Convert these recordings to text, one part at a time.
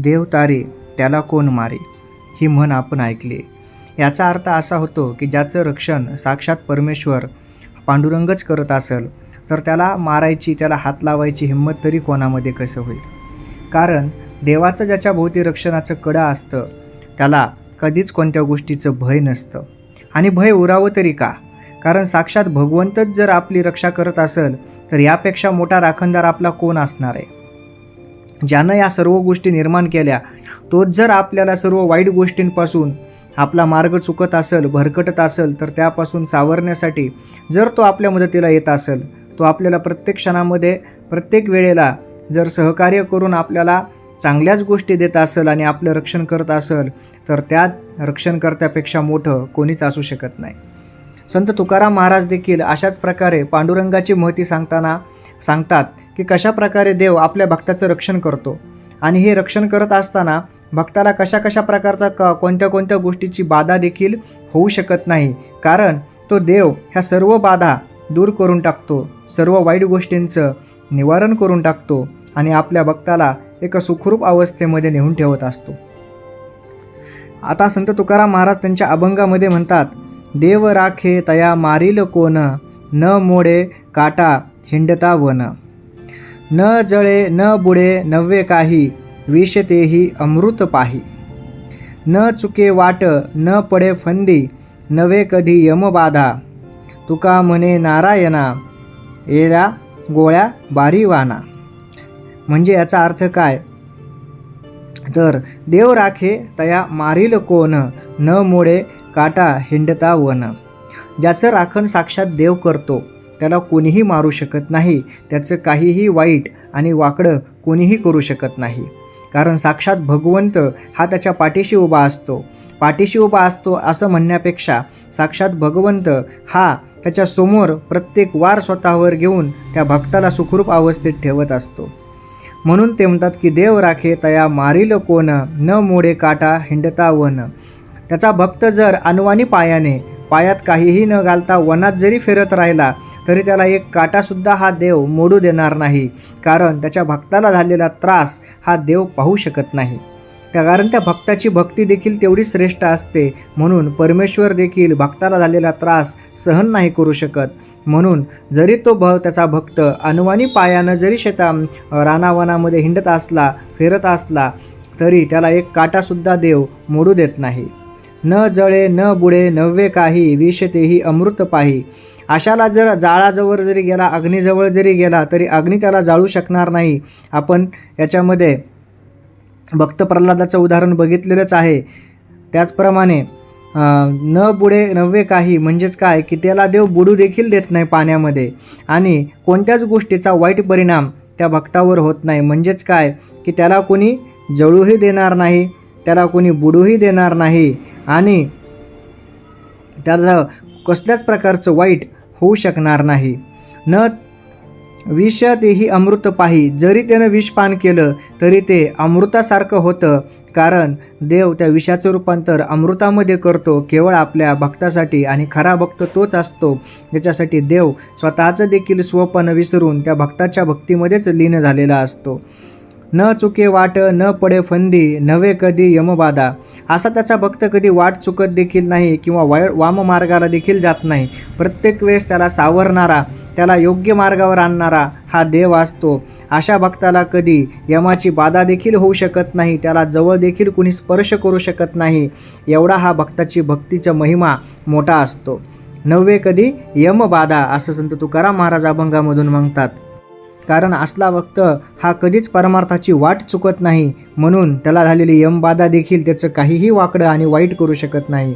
देव तारे त्याला कोण मारे? ही म्हण आपण ऐकली. याचा अर्थ असा होतो की ज्याचं रक्षण साक्षात परमेश्वर पांडुरंगच करत असेल तर त्याला मारायची त्याला हात लावायची हिंमत तरी कोणामध्ये कसं होईल? कारण देवाचं ज्याच्या भोवती रक्षणाचं कडा असतं त्याला कधीच कोणत्या गोष्टीचं भय नसतं. आणि भय उरावं तरी का? कारण साक्षात भगवंतच जर आपली रक्षा करत असेल तर यापेक्षा मोठा राखणदार आपला कोण असणार आहे? ज्यानं या सर्व गोष्टी निर्माण केल्या तोच जर आपल्याला सर्व वाईट गोष्टींपासून आपला मार्ग चुकत असेल भरकटत असेल तर त्यापासून सावरण्यासाठी जर तो आपल्या मदतीला येत असेल तो आपल्याला प्रत्येक क्षणामध्ये प्रत्येक वेळेला जर सहकार्य करून आपल्याला चांगल्याच गोष्टी देत असेल आणि आपलं रक्षण करत असेल तर त्या रक्षणकर्त्यापेक्षा मोठं कोणीच असू शकत नाही. संत तुकाराम महाराज देखील अशाच प्रकारे पांडुरंगाची महती सांगताना सांगतात की कशा प्रकारे देव आपल्या भक्ताचं रक्षण करतो. आणि हे रक्षण करत असताना भक्ताला कशा कशा प्रकारचा क कोणत्या कोणत्या गोष्टीची बाधा देखील होऊ शकत नाही. कारण तो देव ह्या सर्व बाधा दूर करून टाकतो. सर्व वाईट गोष्टींचं निवारण करून टाकतो आणि आपल्या भक्ताला एका सुखरूप अवस्थेमध्ये नेऊन ठेवत असतो. आता संत तुकाराम महाराज त्यांच्या अभंगामध्ये म्हणतात देव राखे तया मारील कोण न मोडे काटा हिंडता वन. न जळे न बुडे नव्हे काही विष तेही अमृत पाही. न चुके वाट न पडे फंदी नवे कधी यमबाधा तुका म्हणे नारायणा येरा गोळ्या बारीवाना म्हणजे याचा अर्थ काय? तर देव राखे तया मारील कोण न मोडे काटा हिंडता वन. ज्याचं राखण साक्षात देव करतो. त्याला कोणीही मारू शकत नाही. त्याचं काहीही वाईट आणि वाकडं कोणीही करू शकत नाही. कारण साक्षात भगवंत हा त्याच्या पाठीशी उभा असतो. पाठीशी उभा असतो असं म्हणण्यापेक्षा साक्षात भगवंत हा त्याच्यासमोर प्रत्येक वार स्वतःवर घेऊन त्या भक्ताला सुखरूप अवस्थेत ठेवत असतो. म्हणून ते म्हणतात की देव राखे तया मारिल कोण? न मोडे काटा हिंडता वन. त्याचा भक्त जर अनवानी पायाने पायात काहीही न घालता वनात जरी फिरत राहिला तरी त्याला एक काटासुद्धा हा देव मोडू देणार नाही. कारण त्याच्या भक्ताला झालेला त्रास हा देव पाहू शकत नाही. त्या कारण त्या भक्ताची भक्ती देखील तेवढी श्रेष्ठ असते. म्हणून परमेश्वर देखील भक्ताला झालेला त्रास सहन नाही करू शकत. म्हणून जरी तो भ त्याचा भक्त अनुमानी पायानं जरी शेता रानावनामध्ये हिंडत असला फिरत असला तरी त्याला एक काटासुद्धा देव मोडू देत नाही. न जळे न बुडे नव्हे काही विष तेही अमृत पाही. अशाला जर जाळाजवळ जरी गेला अग्नीजवळ जरी गेला तरी अग्नी त्याला जाळू शकणार नाही. आपण याच्यामध्ये भक्त प्रल्हादाचं उदाहरण बघितलेलंच आहे. त्याचप्रमाणे न बुडे नव्हे काही म्हणजेच काय की त्याला देव बुडू देखील देत नाही पाण्यामध्ये. आणि कोणत्याच गोष्टीचा वाईट परिणाम त्या भक्तावर होत नाही. म्हणजेच काय की त्याला कोणी जळूही देणार नाही त्याला कोणी बुडूही देणार नाही. आणि त्याचं कसल्याच प्रकारचं वाईट होऊ शकणार नाही. न विष तेही अमृत पाही. जरी त्यानं विषपान केलं तरी ते अमृतासारखं होतं. कारण देव त्या विषाचं रूपांतर अमृतामध्ये करतो केवळ आपल्या भक्तासाठी. आणि खरा भक्त तोच असतो ज्याच्यासाठी देव स्वतःचं देखील स्वप्न विसरून त्या भक्ताच्या भक्तीमध्येच लीन झालेला असतो. न चुके वाट न पडे फंदी नवे कधी यमबाधा. असा त्याचा भक्त कधी वाट चुकत देखील नाही किंवा वाय वाममार्गाला देखील जात नाही. प्रत्येक वेळेस त्याला सावरणारा त्याला योग्य मार्गावर आणणारा हा देव असतो. अशा भक्ताला कधी यमाची बाधा देखील होऊ शकत नाही त्याला जवळ देखील कुणी स्पर्श करू शकत नाही. एवढा हा भक्ताची भक्तीचा महिमा मोठा असतो. नव्हे कधी यमबाधा असं संत तुकाराम महाराज अभंगामधून म्हणतात. कारण असला भक्त हा कधीच परमार्थाची वाट चुकत नाही. म्हणून त्याला झालेली यमबाधा देखील त्याचं काहीही वाकडं आणि वाईट करू शकत नाही.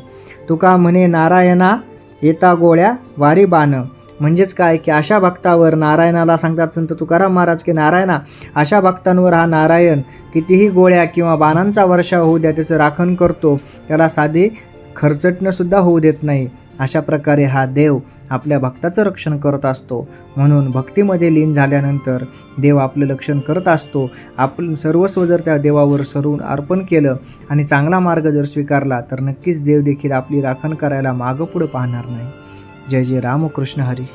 तुका म्हणे नारायणा येता गोळ्या वारी बाण. म्हणजेच काय की अशा भक्तावर नारायणाला सांगतात संत तुकाराम महाराज की नारायणा अशा भक्तांवर हा नारायण कितीही गोळ्या किंवा बाणांचा वर्षा होऊ द्या त्याचं राखण करतो. त्याला साधी खर्चटणंसुद्धा होऊ देत नाही. अशा प्रकारे हा देव आपल्या भक्ताचं रक्षण करत असतो. म्हणून भक्तीमध्ये लीन झाल्यानंतर देव आपलं रक्षण करत असतो. आपण सर्वस्व जर त्या देवावर सरून अर्पण केलं आणि चांगला मार्ग जर स्वीकारला तर नक्कीच देव देखील आपली राखण करायला मागं पुढं पाहणार नाही. जय जय रामकृष्ण हरी.